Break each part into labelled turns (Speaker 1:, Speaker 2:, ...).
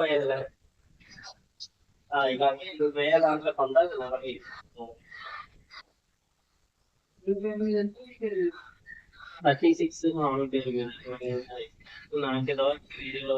Speaker 1: పోయేదిలే. ఆ, ఇక నువ్వు వేరే దాంట్లో కొంత నలభై థర్టీ సిక్స్ మామూలు పేరు నాకు ఏదో వీడియోలో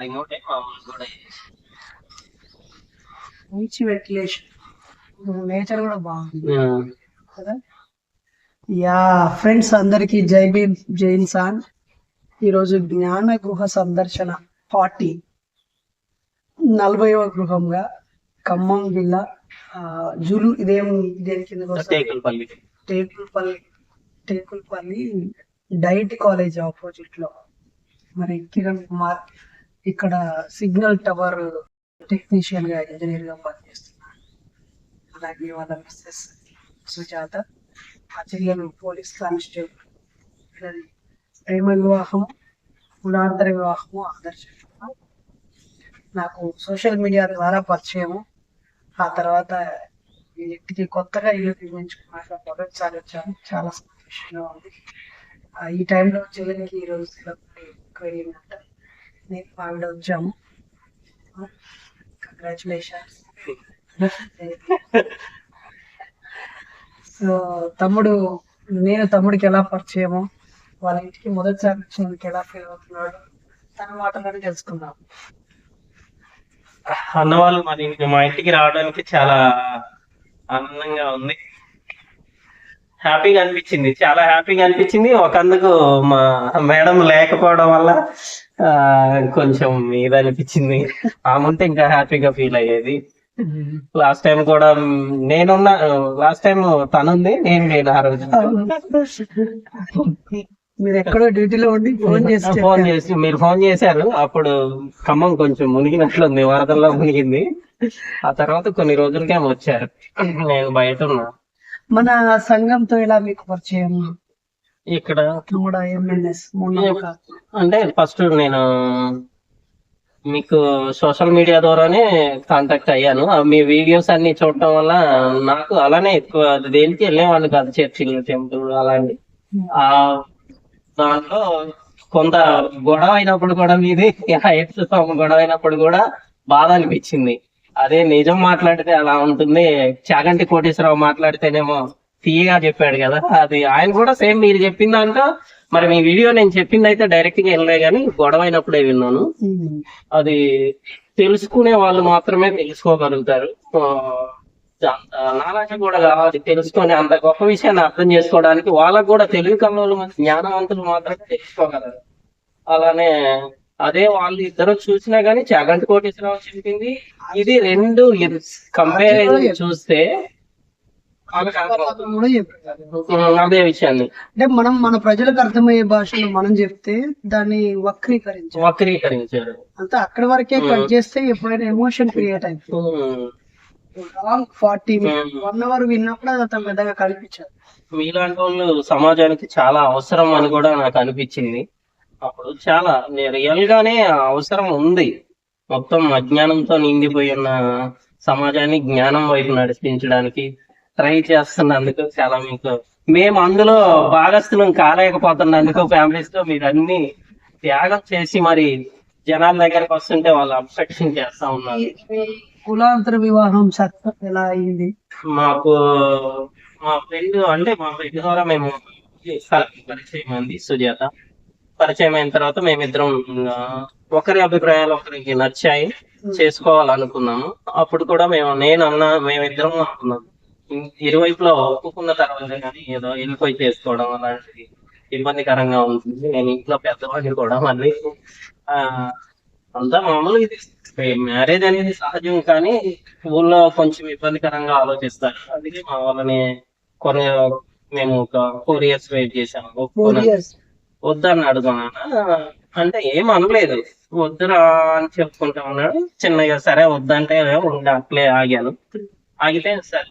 Speaker 1: రిమోట్ మామూలు కూడా
Speaker 2: మంచి వెంటిలేషన్ నేచర్ కూడా బాగుంది కదా యా ఫ్రెండ్స్ అందరికి జై భీమ్ జై ఇన్సాన్. ఈరోజు జ్ఞాన గృహ సందర్శన పార్టీ. నలభైవ గృహంగా ఖమ్మం జిల్లా జూలు ఇదేం దేని కింద
Speaker 1: టేకులపల్లి.
Speaker 2: టేకుల్పల్లి టేకుల్పల్లి డైట్ కాలేజ్ ఆపోజిట్లో మరి కిరణ్ కుమార్ ఇక్కడ సిగ్నల్ టవర్ టెక్నీషియన్గా ఇంజనీర్గా పనిచేస్తున్నారు అలాగే వాళ్ళ మిస్సెస్ సుజాత. ఆ పోలీస్ కానిస్టేబుల్ వీళ్ళది ప్రేమ వివాహం కులాంతర వివాహము ఆదర్శ నాకు సోషల్ మీడియా ద్వారా పరిచయము. ఆ తర్వాత ఈ ఇంటికి కొత్తగా ఇల్లు నిర్మించుకున్నాక మొదటిసారి వచ్చాను. చాలా సంతోషంగా ఉంది. ఆ, ఈ టైంలో చెల్లెనికి ఈ రోజు వెళ్ళిందంట నేను ఆవిడ వచ్చాము. కంగ్రాచులేషన్స్ తమ్ముడు నేను తమ్ముడికి ఎలా పరిచయము వాళ్ళ ఇంటికి మొదటిసారి వచ్చినందుకు ఎలా ఫీల్ అవుతున్నాడు తన మాటలను తెలుసుకుందాం.
Speaker 1: అన్న వాళ్ళు మరి ఇంటి మా ఇంటికి రావడానికి చాలా ఆనందంగా ఉంది. హ్యాపీగా అనిపించింది. చాలా హ్యాపీగా అనిపించింది. ఒకందుకు మా మేడం లేకపోవడం వల్ల కొంచెం ఇది అనిపించింది ఆమె ఉంటే ఇంకా హ్యాపీగా ఫీల్ అయ్యేది. లాస్ట్ టైం కూడా నేనున్న లాస్ట్ టైం తనుంది నేను లేను ఆ రోజు.
Speaker 2: మీరు ఎక్కడో డ్యూటీలో ఉండి ఫోన్ చేసి
Speaker 1: ఫోన్ చేసి మీరు ఫోన్ చేశారు అప్పుడు ఖమ్మం కొంచెం మునిగినట్లుంది వరదల్లో మునిగింది. ఆ తర్వాత కొన్ని రోజులకే వచ్చారు. నేను బయట ఉన్నా.
Speaker 2: మన సంఘంతో ఎలా మీకు పరిచయం?
Speaker 1: ఇక్కడ అంటే ఫస్ట్ నేను మీకు సోషల్ మీడియా ద్వారానే కాంటాక్ట్ అయ్యాను. మీ వీడియోస్ అన్ని చూడటం వల్ల నాకు అలానే ఎక్కువ దేనికి వెళ్ళేవాడిని కాదు చర్చిలు టెంపుల్ అలాంటి ఆ దాంట్లో కొంత గొడవ అయినప్పుడు కూడా మీది ఎయిత్ గొడవ అయినప్పుడు కూడా బాధ అనిపించింది. అదే నిజం మాట్లాడితే అలా ఉంటుంది. చాగంటి కోటేశ్వరరావు మాట్లాడితేనేమో తీయగా చెప్పాడు కదా. అది ఆయన కూడా సేమ్ మీరు చెప్పిన దాంట్లో మరి మీ వీడియో నేను చెప్పింది అయితే డైరెక్ట్గా వెళ్ళలే కానీ గొడవ అయినప్పుడే విన్నాను అది తెలుసుకునే వాళ్ళు మాత్రమే తెలుసుకోగలుగుతారు. నాలెడ్జ్ కూడా కావాలి తెలుసుకొని అంత గొప్ప విషయాన్ని అర్థం చేసుకోవడానికి వాళ్ళకు కూడా తెలుగు కళలు జ్ఞానవంతులు మాత్రమే తెలుసుకోగలరు. అలానే అదే వాళ్ళు ఇద్దరు చూసినా గానీ చాగంటి కోటేశ్వరరావు చెప్పింది. ఇది రెండు కంపేర్ చూస్తే వాళ్ళకి అర్థమవుతుంది.
Speaker 2: కూడా చెప్పారు
Speaker 1: ఉమ్, అదే విషయాన్ని.
Speaker 2: అంటే మనం మన ప్రజలకు అర్థమయ్యే భాషలో మనం చెప్తే దాన్ని వక్రీకరించాలి
Speaker 1: వక్రీకరించారు.
Speaker 2: అంతా అక్కడి వరకే కట్ చేస్తే ఎప్పుడైనా emotion
Speaker 1: create
Speaker 2: um. Long forty one hour విన్నప్పుడు అది అంత పెద్దగా కనిపించదు.
Speaker 1: మీలాంటి వాళ్ళు సమాజానికి చాలా అవసరం అని కూడా నాకు అనిపించింది. అప్పుడు చాలా రియల్ గానే అవసరం ఉంది. మొత్తం అజ్ఞానంతో నిండిపోయి ఉన్న సమాజాన్ని జ్ఞానం వైపు నడిపించడానికి ట్రై చేస్తున్నందుకు చాలా మీకు. మేము అందులో భాగస్థులం కాలేకపోతున్నందుకు ఫ్యామిలీస్తో మీరు అన్ని త్యాగం చేసి మరి జనాల దగ్గరకు వస్తుంటే వాళ్ళు అబ్స్ట్రక్షన్ చేస్తా ఉన్నారు.
Speaker 2: కులాంతర వివాహం సత్యం ఎలా అయింది?
Speaker 1: మాకు మా ఫ్రెండ్ అంటే మా ఫ్రెండ్ ద్వారా మేము పరిచయం అంది సుజాత. పరిచయం అయిన తర్వాత మేమిద్దరం ఒకరి అభిప్రాయాలు ఒకరికి నచ్చాయి. చేసుకోవాలనుకున్నాము. అప్పుడు కూడా మేము నేను అన్న మేమిద్దరం అనుకున్నాం ఇ- ఇరువైపులా ఒప్పుకున్న తర్వాత కానీ ఏదో వెళ్ళిపోయి చేసుకోవడం అలాంటిది ఇబ్బందికరంగా ఉంటుంది. నేను ఇంట్లో పెద్దవాడిని కూడా మళ్ళీ ఆ అంతా మామూలు ఇది మ్యారేజ్ అనేది సహజం కానీ ఊళ్ళో కొంచెం ఇబ్బందికరంగా ఆలోచిస్తారు. అందుకే మా వాళ్ళని కొన్ని మేము ఒక ఫోర్ ఇయర్స్ వెయిట్ చేసాము వద్దని అడుగున్నాను అంటే ఏం అనలేదు. వద్దురా అని చెప్పుకుంటా ఉన్నాడు. చిన్నగా సరే వద్దంటే ఉండి అట్లే ఆగాను. ఆగితే సరే.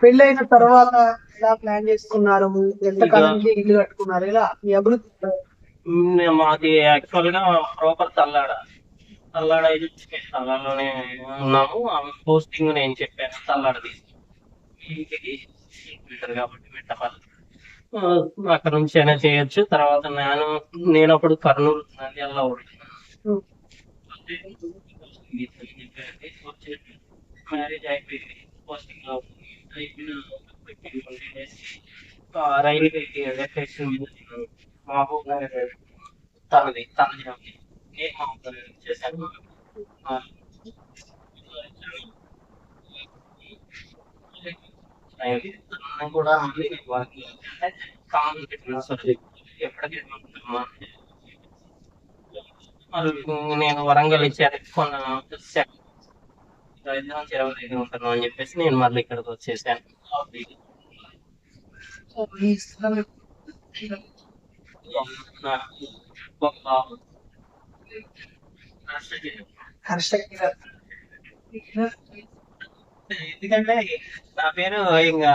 Speaker 2: పెళ్ళైన తర్వాత ఎలా ప్లాన్ చేసుకున్నారు? ఎంత కాలానికి ఇల్లు కట్టుకున్నారు? ఇలా మీ అభివృద్ధి
Speaker 1: మాది యాక్చువల్గా ప్రాపర్ తల్లాడ తల్లాడ తల్లాడలోనే ఉన్నాము. ఆ పోస్టింగ్ నేను చెప్పాను తల్లాడ ఇంటికి పెట్టారు కాబట్టి పెట్టవాలి ఆ, అక్కడ నుంచి అయినా చేయొచ్చు. తర్వాత నేను నేను అప్పుడు కర్నూలు నంద్యాలలో ఉంటున్నాను మ్యారేజ్ అయిపోయింది పోస్టింగ్లో అయిపోయిన ట్వంటీ డేస్ రైలు ఎఫెక్షన్ మీద నేను మహబూబ్ నగర్ తనది తన జాబ్ నేను మహబూబ్ నగర్ చేశాను ఆ, అయింది. తను కూడా మళ్ళీ వాళ్ళకి అంటే కామన్ పెట్టిన సబ్జెక్ట్ ఎప్పటికీ మరి నేను వరంగల్ ఇచ్చారు కొన్న ఐదు నుంచి ఇరవై ఐదు ఉంటాను అని చెప్పేసి నేను మళ్ళీ ఇక్కడికి వచ్చేసాను ఎందుకంటే నా పేరు ఇంకా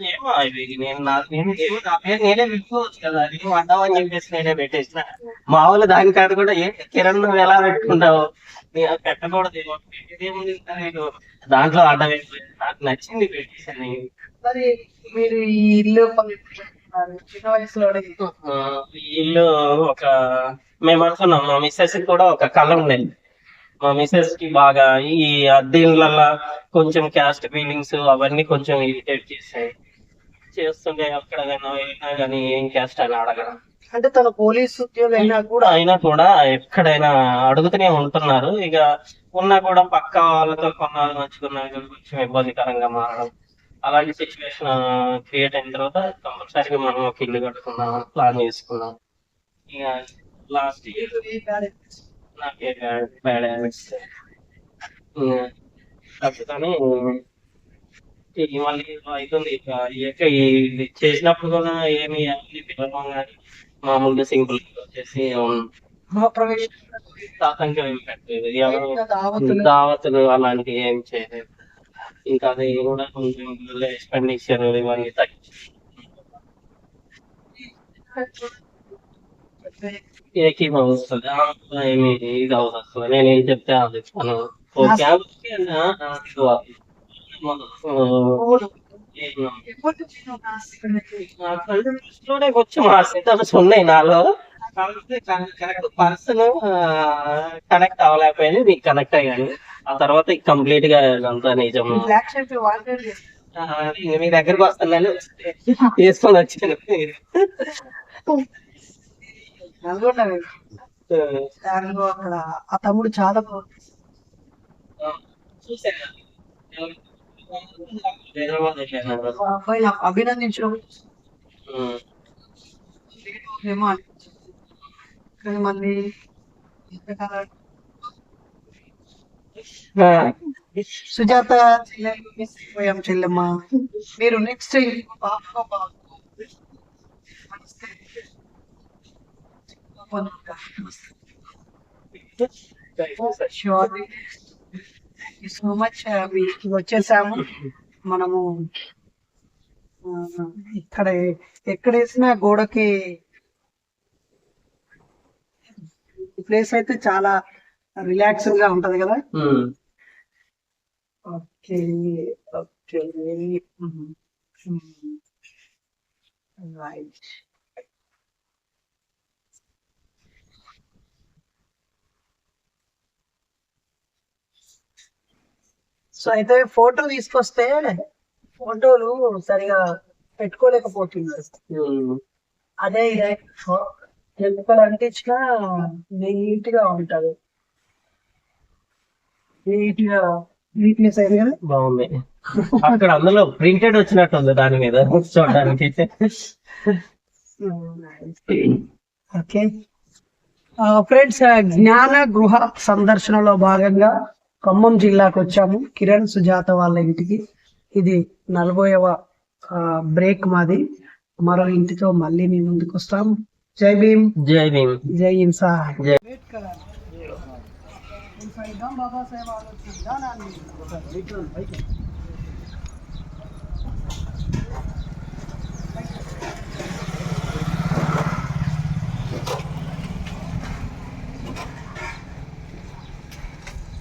Speaker 1: ఏమో అవి నేను నా నేను నా పేరు నేనే పెట్టుకోవచ్చు కదా అది అని చెప్పేసి నేనే పెట్టేసిన మామూలు దానికాడ కూడా ఏ కిరణ్ నువ్వు ఎలా పెట్టుకుంటావు పెట్టకూడదు. నేను దాంట్లో అయిపోయింది నాకు నచ్చింది పెట్టేసాను.
Speaker 2: మరి మీరు ఈ ఇల్లు? చిన్న వయసులోనే
Speaker 1: ఈ ఇల్లు ఒక మేము అనుకున్నాం మా మిస్సెస్ కూడా ఒక కళ ఉండేది. మా మిస్సెస్కి బాగా ఈ అద్దె ఇళ్ళల్లో కొంచెం క్యాస్ట్ ఫీలింగ్స్ అవన్నీ కొంచెం ఇరిటేట్ చేసాయి చేస్తుంటే ఎక్కడైనా వెళ్ళినా కానీ ఏం క్యాస్ట్ అని అడగడం.
Speaker 2: అంటే తన పోలీస్ ఉద్యోగం అయినా కూడా
Speaker 1: అయినా కూడా ఎక్కడైనా అడుగుతూనే ఉంటున్నారు. ఇక ఉన్నా కూడా పక్క వాళ్ళతో కొన్నాళ్ళు నచ్చుకున్నా కానీ కొంచెం ఇబ్బందికరంగా మారడం అలాంటి సిచ్యువేషన్ క్రియేట్ అయిన తర్వాత కంపల్సరీగా మనం ఒక ఇల్లు కట్టుకుందాం ప్లాన్ చేసుకున్నాం ఇక లాస్ట్ ఇయర్ నాకే బ్యాడ్ హ్యాబిట్స్ ఇది మళ్ళీ అవుతుంది. చేసినప్పుడు కూడా ఏమి అన్ని పిలవం కానీ మామూలుగా సింపుల్ వచ్చేసి
Speaker 2: ప్రవేశం
Speaker 1: ఆతంకం ఏం పెట్టలేదు ఎవరు
Speaker 2: దావతులు.
Speaker 1: అలాంటివి ఏం చేయలేదు. ఇంకా అది కూడా కొంచెం ఎక్స్పెండిచర్ ఇవన్నీ తగ్గించి ఏకీం అవుతుంది ఆ, ఏమి ఇది అవుతుంది నేను ఏం చెప్తే అది ఓకే ఓకే, వచ్చి మా సిస్టమ్స్ ఉన్నాయి నాలో పర్సన్ కనెక్ట్ అవ్వలేకపోయింది నీకు కనెక్ట్ అయ్యాను. ఆ తర్వాత కంప్లీట్గా అంతా నిజం. మీ దగ్గరకు వస్తున్నాను. తీసుకొని వచ్చాను.
Speaker 2: అక్కడ ఆ తమ్ముడు చాలా బాగుంది.
Speaker 1: చూసాను హైదరాబాద్ వెళ్ళాను
Speaker 2: ఆ అబ్బాయి నాకు అభినందించడం
Speaker 1: ఉమ్.
Speaker 2: ఏమో అనిపించింది కానీ మళ్ళీ ఎంతకాలం
Speaker 1: ఆ,
Speaker 2: సుజాత చెల్లెలు మిస్ అయిపోయాం చెల్లెమ్మ మీరు నెక్స్ట్ బాబు బాబు సో మచ్ వచ్చేసాము. మనము ఇక్కడ ఎక్కడ వేసినా గోడకి ప్లేస్ అయితే చాలా రిలాక్స్డ్గా ఉంటది కదా?
Speaker 1: ఉమ్.
Speaker 2: Okay okay. రైట్ సో అయితే ఫోటో తీసుకొస్తే ఫోటోలు సరిగా పెట్టుకోలేకపోతున్నారు
Speaker 1: ఉమ్.
Speaker 2: అదే ఎక్కడ అంటించినా నీట్గా ఉంటది. నీట్గా నీట్నెస్ అయింది కదా?
Speaker 1: బాగుంది. అక్కడ అందులో ప్రింటెడ్ వచ్చినట్టు ఉంది దాని మీద చూడడానికి.
Speaker 2: ఓకే. ఫ్రెండ్స్ జ్ఞాన గృహ సందర్శనలో భాగంగా ఖమ్మం జిల్లాకు వచ్చాము. కిరణ్ సుజాత వాళ్ళ ఇంటికి. ఇది నలభైవ బ్రేక్ మాది. మరో ఇంటితో మళ్ళీ మీ ముందుకు వస్తాం. జై భీమ్.
Speaker 1: జై భీమ్.
Speaker 2: జై హింస
Speaker 1: జై.
Speaker 2: Red colour